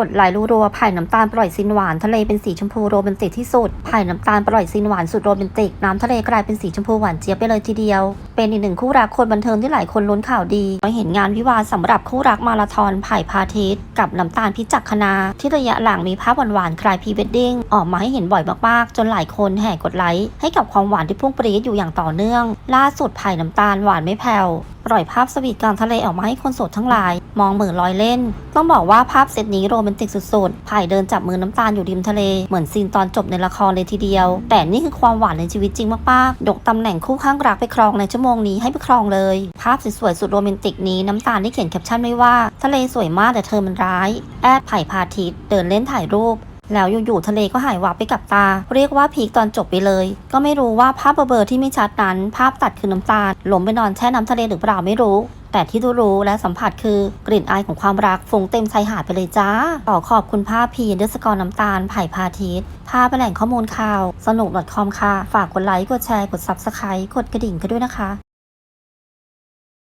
กดไลค์รัวๆไผ่น้ำตาลปล่อยซินหวานทะเลเป็นสีชมพูโรแมนติกที่สุดไผ่น้ำตาลปล่อยซินหวานสุดโรแมนติกน้ำทะเลกลายเป็นสีชมพูหวานเจี๊ยบไปเลยทีเดียว เป็นอีกหนึ่งคู่รักคนบันเทิงที่หลายคนลุ้นข่าวดีมาเห็นงานวิวาห์สำหรับคู่รักมาราธอนไผ่พาทิตกับน้ำตาลพิจักคณาที่ระยะหลังมีภาพหวานๆคลายพรีเวดดิ้งออกมาให้เห็นบ่อยมากๆ จนหลายคนแห่กดไลค์ให้กับความหวานที่พุ่งปรี๊ดอยู่อย่างต่อเนื่อง ล่าสุดไผ่น้ำตาลหวานไม่แผ่ว ปล่อยภาพสวีทกลางทะเลออกมาให้คนโสดทั้งหลาย มองเหมือลอยเล่น ต้องบอกว่าภาพเซตนี้โรแมนติกสุดๆไผ่เดินจับมือน้ำตาลอยู่ริมทะเล เหมือนซีนตอนจบในละครเลยทีเดียว แต่นี่คือความหวานในชีวิตจริงมากๆยกตำแหน่งคู่ข้างรักไปครองในชั่วโมงนี้ให้ไปครองเลย ภาพสวยๆสุดโรแมนติกนี้น้ำตาลได้เขียนแคปชั่นไว้ว่า ทะเลสวยมากแต่เธอมันร้าย แอดไผ่พาทิตเดินเล่นถ่ายรูป แล้วอยู่ๆทะเลก็หายวับไปกับตา เรียกว่าพีคตอนจบไปเลย ก็ไม่รู้ว่าภาพเบลอๆที่ไม่ชัดนั้น ภาพตัดคือน้ำตาลหลงไปนอนแช่น้ำทะเลหรือเปล่าไม่รู้แต่ที่รู้และสัมผัสคือกลิ่นอายของความรักฟุ้งเต็มชายหาดไปเลยจ้า ขอขอบคุณภาพพีเดสกอร์น้ำตาล ไผ่พาทิตภาพเป็นแหล่งข้อมูลข่าว สนุก .com ค่ะ ฝากกดไลค์ กดแชร์ กด Subscribe กดกระดิ่งกันด้วยนะคะ